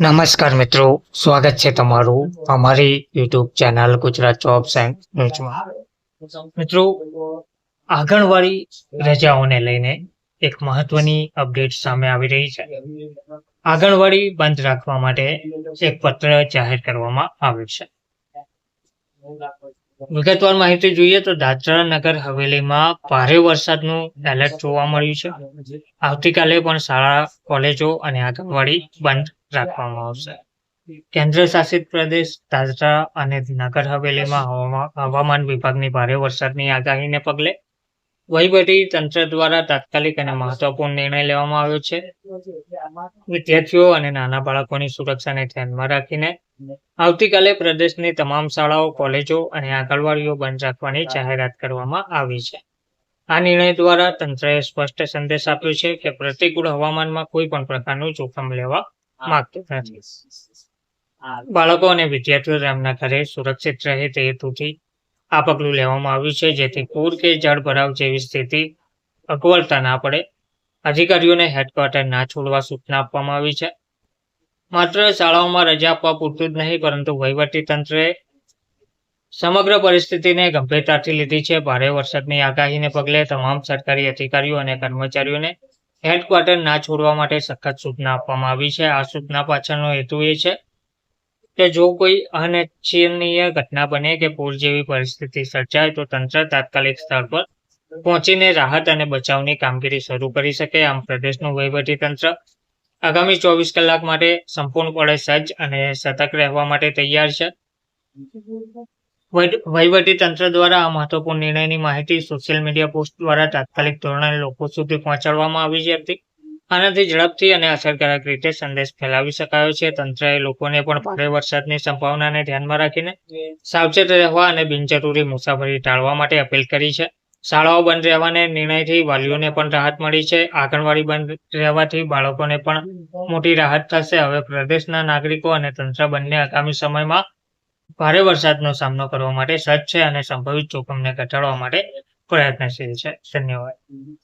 નમસ્કાર મિત્રો, સ્વાગત છે તમારું અમારી YouTube channel Gujarat jobs and ન્યૂઝમાં. મિત્રો, આંગણવાડી રજાઓને લઈને એક મહત્વની અપડેટ સામે આવી રહી છે. આંગણવાડી બંધ રાખવા માટે એક પત્ર જાહેર કરવામાં આવ્યું છે. વિગતવાર માહિતી જોઈએ તો દાદરા નગર હવેલીમાં ભારે વરસાદનું એલર્ટ જોવા મળ્યું છે. આવતીકાલે પણ શાળા, કોલેજો અને આંગણવાડી બંધ રાખવામાં આવશે. કેન્દ્ર શાસિત પ્રદેશ દાદરા અને નગર હવેલીમાં હવામા- હવામાન વિભાગની ભારે વરસાદની આગાહીને પગલે વહીવટી તંત્ર દ્વારા તાત્કાલિક અને મહત્વપૂર્ણ નિર્ણય લેવામાં આવ્યો છે. વિદ્યાર્થીઓ અને નાના બાળકોની સુરક્ષાને ધ્યાનમાં રાખીને આવતીકાલે પ્રદેશની તમામ શાળાઓ, કોલેજો અને આંગણવાડીઓ બંધ રાખવાની જાહેરાત કરવામાં આવી છે. આ નિર્ણય દ્વારા તંત્રએ સ્પષ્ટ સંદેશ આપ્યો છે કે પ્રતિકૂળ હવામાનમાં કોઈ પણ પ્રકારનું જોખમ લેવા માંગતું નથી. બાળકો અને વિદ્યાર્થીઓ તેમના ઘરે સુરક્ષિત રહે તે હેતુથી આ પગલું લેવામાં આવ્યું છે, જેથી પૂર કે જળ ભરાવ જેવી સ્થિતિ અગવડતા ના પડે. અધિકારીઓને હેડક્વાર્ટર ના છોડવા સૂચના આપવામાં આવી છે. માત્ર શાળાઓમાં રજા આપવા પૂરતું જ નહીં, પરંતુ તંત્રએ સમગ્ર પરિસ્થિતિને ગંભીરતાથી લીધી છે. ભારે વરસાદની આગાહીને પગલે તમામ સરકારી અધિકારીઓ અને કર્મચારીઓને હેડક્વાર્ટર ના છોડવા માટે સખત સૂચના આપવામાં આવી છે. આ સૂચના પાછળનો હેતુ એ છે કે જો કોઈ અનિચ્છનીય ઘટના બને કે પૂર જેવી પરિસ્થિતિ સર્જાય તો તંત્ર તાત્કાલિક સ્થળ પર પહોંચીને રાહત અને બચાવની કામગીરી શરૂ કરી શકે. આમ પ્રદેશનું વહીવટી તંત્ર આગામી ચોવીસ કલાક માટે સંપૂર્ણપણે સજ્જ અને સતર્ક રહેવા માટે તૈયાર છે. વહીવટી તંત્ર દ્વારા આ મહત્વપૂર્ણ નિર્ણયની માહિતી સોશિયલ મીડિયા પોસ્ટ દ્વારા તાત્કાલિક ધોરણે લોકો સુધી પહોંચાડવામાં આવી હતી આનાથી ઝડપથી અને અસરકારક રીતે સંદેશ ફેલાવી શકાયો છે. તંત્રએ લોકોને પણ ભારે વરસાદની સંભાવનાને ધ્યાનમાં રાખીને સાવચેત રહેવા અને બિનજરૂરી મુસાફરી ટાળવા માટે અપીલ કરી છે. શાળાઓ બંધ રહેવાને નિર્ણયથી વાલીઓને પણ રાહત મળી છે. આંગણવાડી બંધ રહેવાથી બાળકોને પણ મોટી રાહત થશે. હવે પ્રદેશના નાગરિકો અને તંત્ર બંને આગામી સમયમાં ભારે વરસાદનો સામનો કરવા માટે સજ્જ છે અને સંભવિત જોખમને ઘટાડવા માટે પ્રયત્નશીલ છે. ધન્યવાદ.